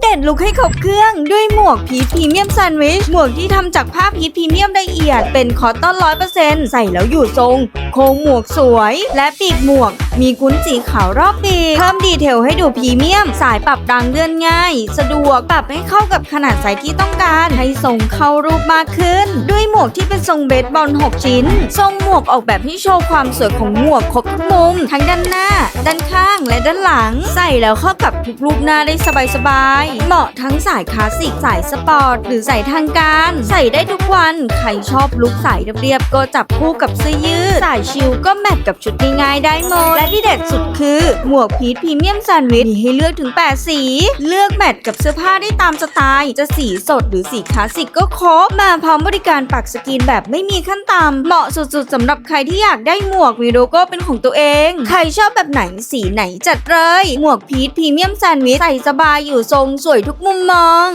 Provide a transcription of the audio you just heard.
เดตลุคให้ครบเครื่องด้วยหมวกพีชพรีเมียมแซนด์วิช หมวกที่ทำจากผ้าพีชพรีเมียมละเอียด เป็นคอตตอนร้อยเปอร์เซ็นต์ใส่แล้วอยู่ทรง โค้งหมวกสวย และปีกหมวก มีกุ้นสีขาวรอบปีกเพิ่มดีเทลให้ดูพรีเมียม สายปรับดังเลื่อนง่าย สะดวกปรับให้เข้ากับขนาดไซส์ที่ต้องการให้ทรงเข้ารูปมากขึ้น ด้วยหมวกที่เป็นทรงเบสบอล 6 ชิ้น ทรงหมวกออกแบบให้โชว์ความสวยของหมวกครบทุกมุม ทั้งด้านหน้า ด้านข้างและด้านหลัง ใส่แล้วเข้ากับทุกรูปหน้าได้สบายๆเหมาะทั้งสายคลาสสิกสายสปอร์ตหรือสายทางการ ใส่ได้ทุกวันใครชอบลุคสายเรียบๆก็จับคู่กับเสื้อยืดสายชิลก็แมทกับชุดง่ายๆได้หมดที่เด็ดสุดคือ หมวกพีทพรีเมียมแซนด์วิชมีให้เลือกถึง 8 สี เลือกแมทกับเสื้อผ้าได้ตามสไตล์ จะสีสดหรือสีคลาสสิกก็ครบมาพร้อมบริการปักสกรีนแบบไม่มีขั้นต่ำเหมาะสุดๆสำหรับใครที่อยากได้หมวกมีโลโก้เป็นของตัวเอง ใครชอบแบบไหนสีไหนจัดเลย หมวกพีทพรีเมียมแซนด์วิชใส่สบายอยู่ทรงสวยทุกมุมมอง